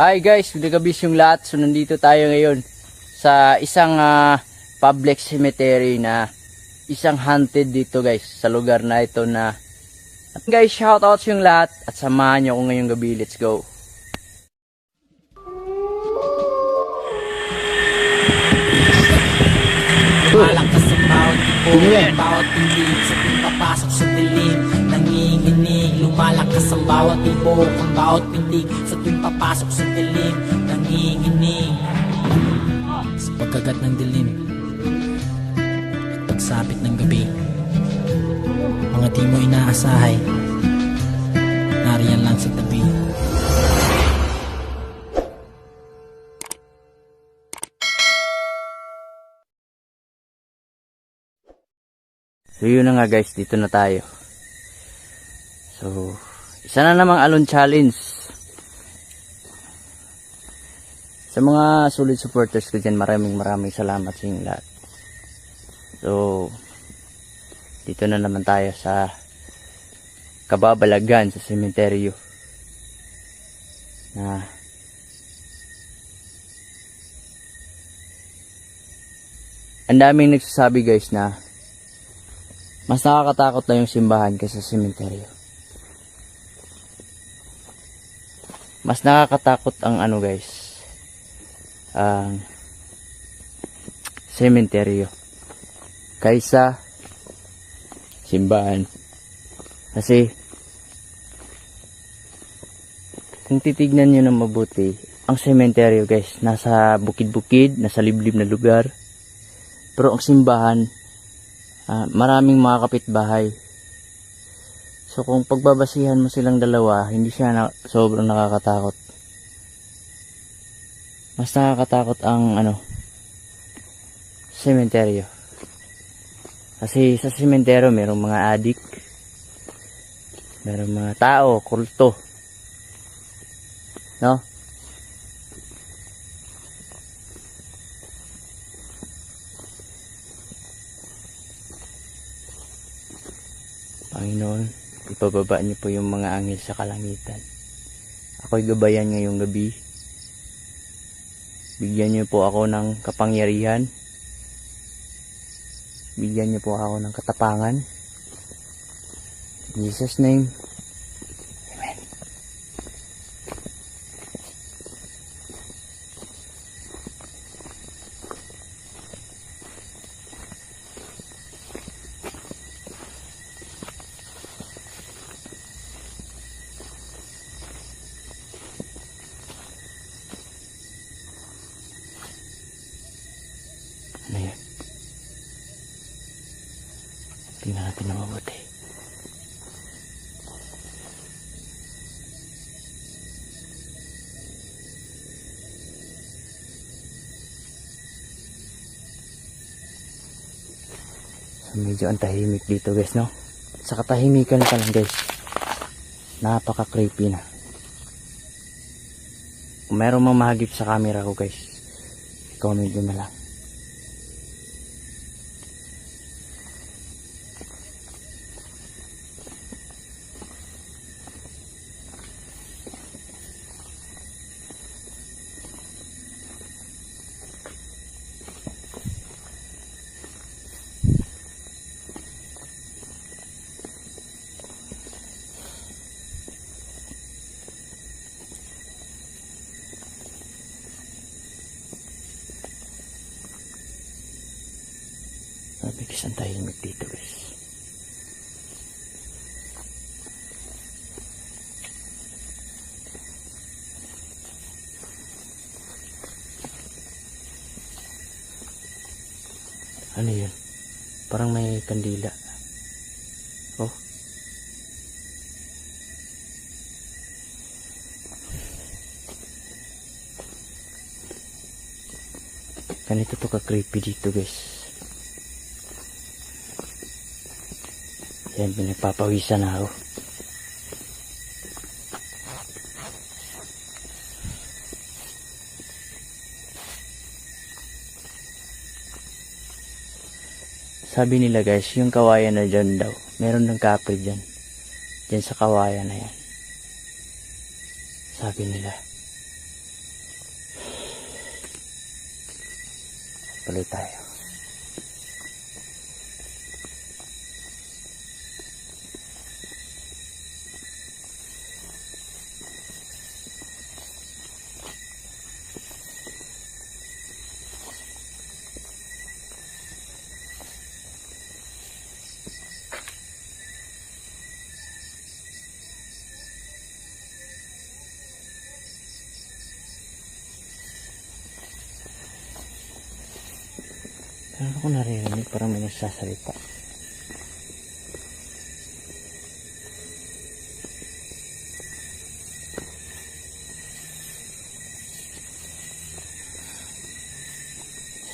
Hi guys, good gabis yung lahat. So nandito tayo ngayon sa isang ah, public cemetery na isang haunted dito guys sa lugar na ito na at guys, shout out yung lahat at samahan niyo ako ngayong gabi. Let's go. Malakas sa bawat Bawat ipo Ang bawat pilig sa tuwing papasok sa dilim Nanginginig Sa pagkagat ng dilim At pagsapit ng gabi Mga di mo inaasahay Nariyan lang sa tabi So yun na nga guys, dito na tayo. So, isa na namang alon challenge. Sa mga solid supporters ko dyan, maraming maraming salamat sa inyong lahat. So, dito na naman tayo sa kababalagan sa sementeryo. Na ang daming nagsasabi guys na mas nakakatakot na yung simbahan kaysa sementeryo. Mas nakakatakot ang ano guys. Ang sementeryo kaysa simbahan. Kasi kung titignan nyo ng mabuti, ang sementeryo guys, nasa bukid-bukid, nasa liblib na lugar. Pero ang simbahan, Ah, maraming mga kapitbahay. So kung pagbabasihan mo silang dalawa, hindi siya na, sobrang nakakatakot. Mas nakakatakot ang ano, sementeryo. Kasi sa sementeryo merong mga adik, merong mga tao, kulto. No? Panginoon, ipababa niyo po yung mga angel sa kalangitan. Ako'y gabayan ngayong gabi. Bigyan niyo po ako ng kapangyarihan. Bigyan niyo po ako ng katapangan. In Jesus' name, Amen. Ano yan? Tingnan natin na mabuti. So, medyo ang tahimik dito guys, no? Sa katahimikan pa lang guys. Napaka-creepy na. Kung meron mang mahagip sa camera ko guys, comment nyo na lang. Sabi ko saan tahimik dito guys. Ano yun? Parang may kandila. Oh. Ganito to ka-creepy dito guys. Ayan, pinagpapawisan na ako. Sabi nila guys, yung kawayan na dyan daw. Meron ng kape dyan. Dyan sa kawayan na yan. Sabi nila. Tuloy tayo. Nagsasalita.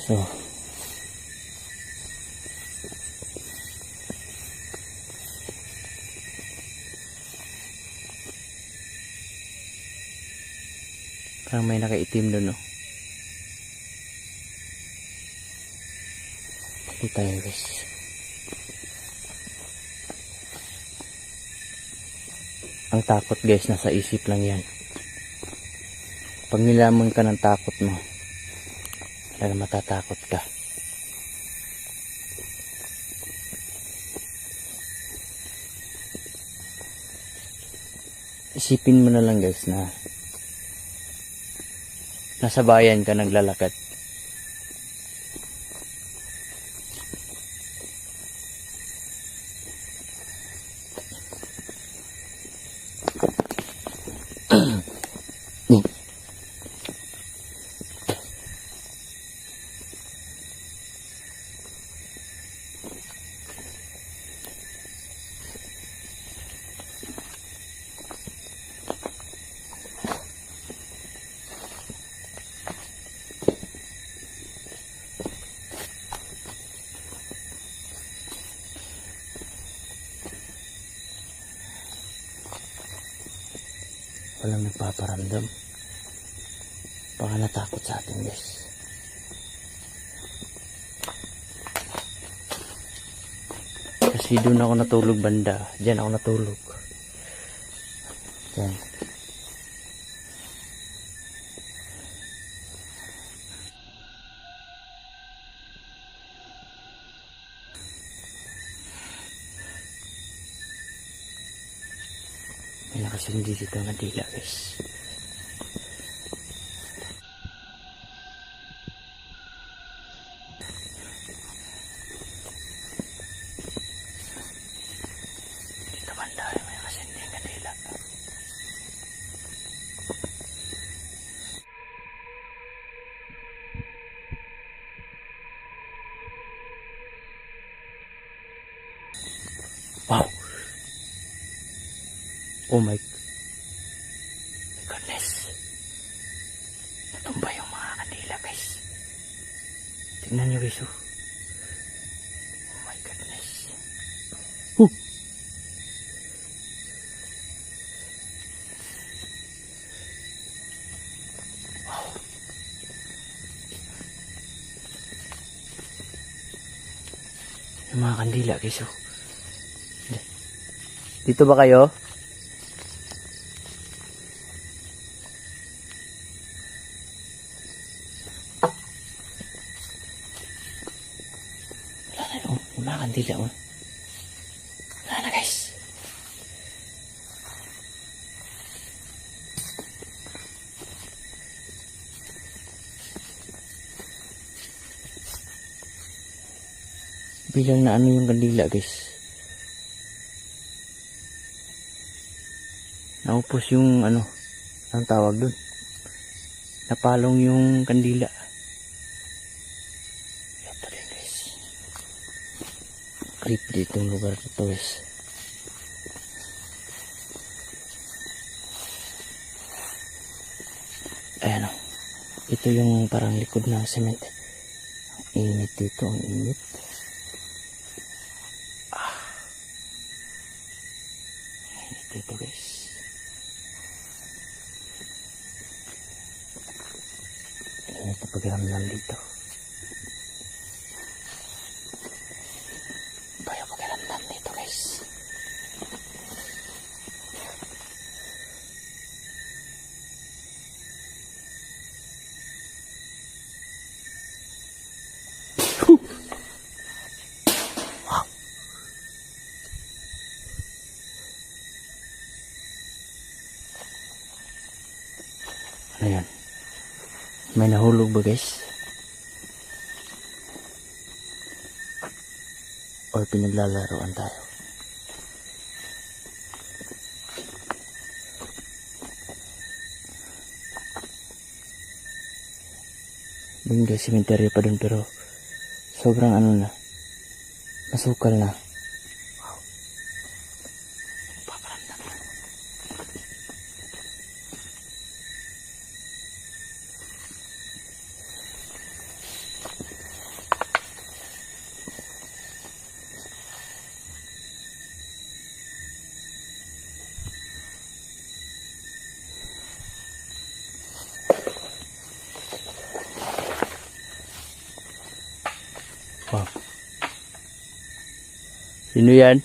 So, parang may nakaitim doon, no? Hindi tayo guys. Ang takot guys, nasa isip lang yan. Pag nilamon ka ng takot mo, talaga matatakot ka. Isipin mo na lang guys na nasa bayan ka naglalakad. Walang nagpaparamdam. Baka natakot sa atin, guys. Kasi doon ako natulog banda. Diyan ako natulog. Diyan. May nakasundi dito ng dila, guys. Dito banda, may nakasundi ng dila. Wow! Oh my my goodness. Natumba yung mga kanila guys. Tingnan nyo guys oh. Oh my goodness. Huh. Wow. Yung mga kandila guys oh. Dito ba kayo? Wala na yun. Yung mga kandila oh. Wala na guys. Bilang na ano yung kandila guys. Naupos yung ano, ang tawag dun. Napalong yung kandila. Ito din guys. Creep dito yung lugar na to guys. Ayan o. Ito yung parang likod ng cement. Ang init dito, ang init. Ah. Ang init dito guys. Init na pagramdam dito. Iba yung pagramdam dito guys. Ayan. May nahulog ba guys? Or pinaglalaroan tayo? Doon guys, cemetery pa dun pero sobrang ano na. Masukal na. Sino yan?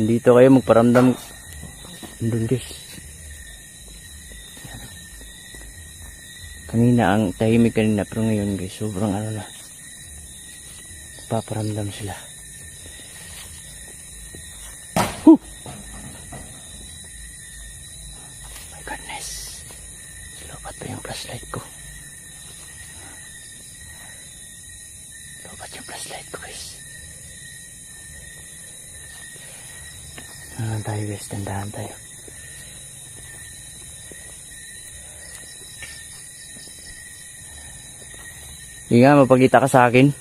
Dito kayo magparamdam. Andun guys. Kanina ang tahimik kanina pero ngayon guys sobrang ano na. Paparamdam sila. Huh! My goodness. Lobat pa yung flashlight ko. Lobat yung flashlight ko guys. Ano tayo guys, tandahan tayo. Hindi nga, mapagkita ka sa akin.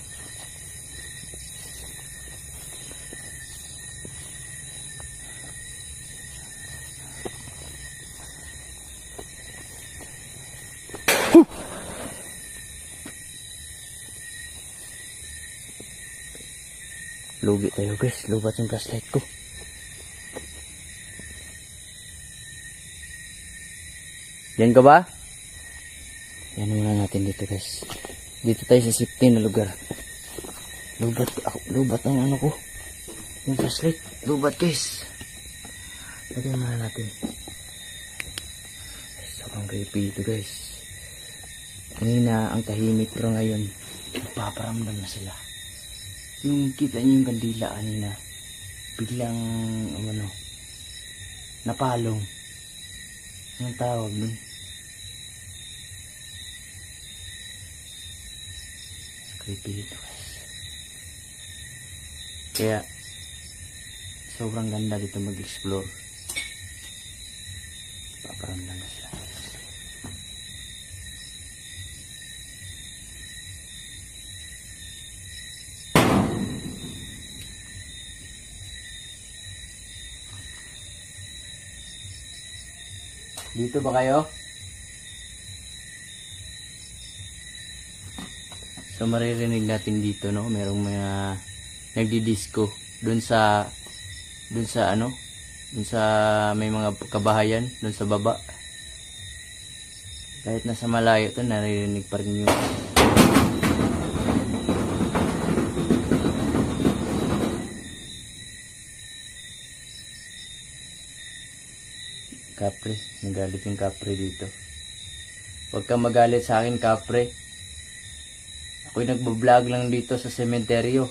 Lugi tayo guys, lubat yung flashlight ko. Yan ka ba? Yan muna natin dito guys. Dito tayo sa safety na lugar. Lubat, ako, lubat ang ano ko. Yung flashlight, lubat guys. Lagyan muna natin. Sobrang creepy ito guys. Kanina ang tahimik pero ngayon, nagpaparamdam na sila. Yung kita niyo yung kandila kanina, biglang, ano, napalong. Anong tawag nun? Creepy ito guys. Kaya, sobrang ganda dito mag-explore. Paparamdam na sila. Dito ba kayo? So maririnig natin dito no, merong mga nagdi-disco doon sa doon sa ano, doon sa may mga kabahayan doon sa baba. Kahit nasa malayo to naririnig pa rin yung Kapre, nagalit yung kapre dito. Huwag kang magalit sa akin, kapre. Ako'y nagbablog lang dito sa sementeryo.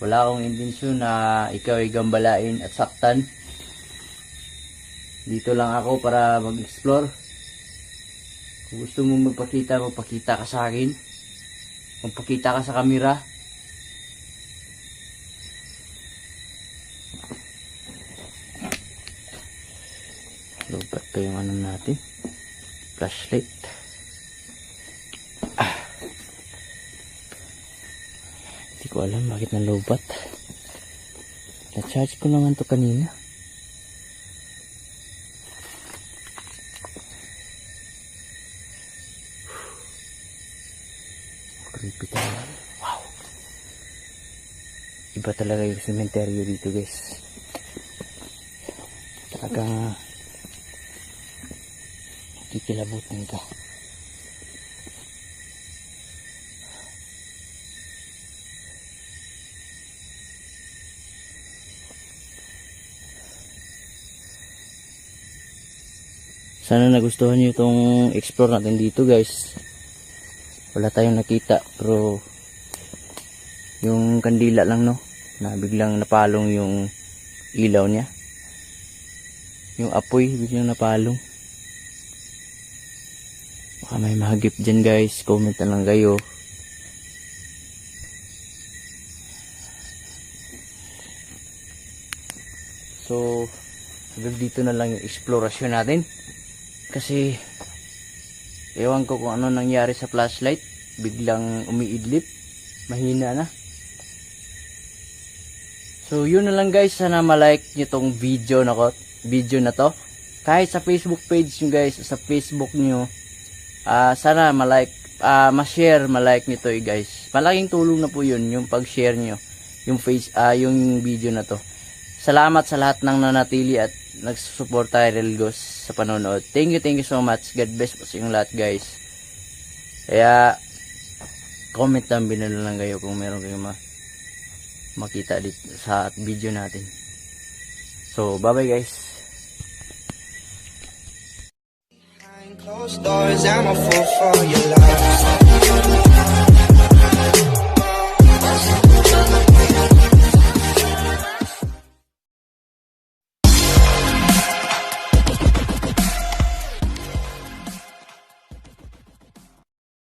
Wala akong intensyon na ikaw ay gambalain at saktan. Dito lang ako para mag-explore. Kung gusto mo magpakita, magpakita ka sa akin. Magpakita ka sa kamera. Lubat pa yung ano natin. Flashlight. Ah. Hindi ko alam bakit nalubat. Na-charge ko naman to kanina. Creepy talaga. Wow. Iba talaga yung cementerio dito guys. Talagang kikilabutin ka. Sana nagustuhan nyo itong explore natin dito guys. Wala tayong nakita pero yung kandila lang no na biglang napalong yung ilaw niya. Yung apoy biglang napalong. Baka may mahagip dyan guys. Comment na lang kayo. So, dito na lang yung explorasyon natin. Kasi, ewan ko kung ano nangyari sa flashlight. Biglang umiidlip. Mahina na. So, yun na lang guys. Sana malike nyo tong video na, ko, video na to. Kahit sa Facebook page nyo guys, sa Facebook nyo, ah sana malike, ah ma-share, malike nyo to eh, guys. Malaking tulong na po yun, yung pag-share nyo, yung face, ah yung video na to. Salamat sa lahat ng nanatili at nagsusuporta kay Relgos sa panonood. Thank you, thank you so much. God bless po sa inyong lahat guys. Kaya, comment below na lang kayo kung meron kayong ma makita dito sa video natin. So, bye-bye guys. Closed doors, I'm a fool for your love.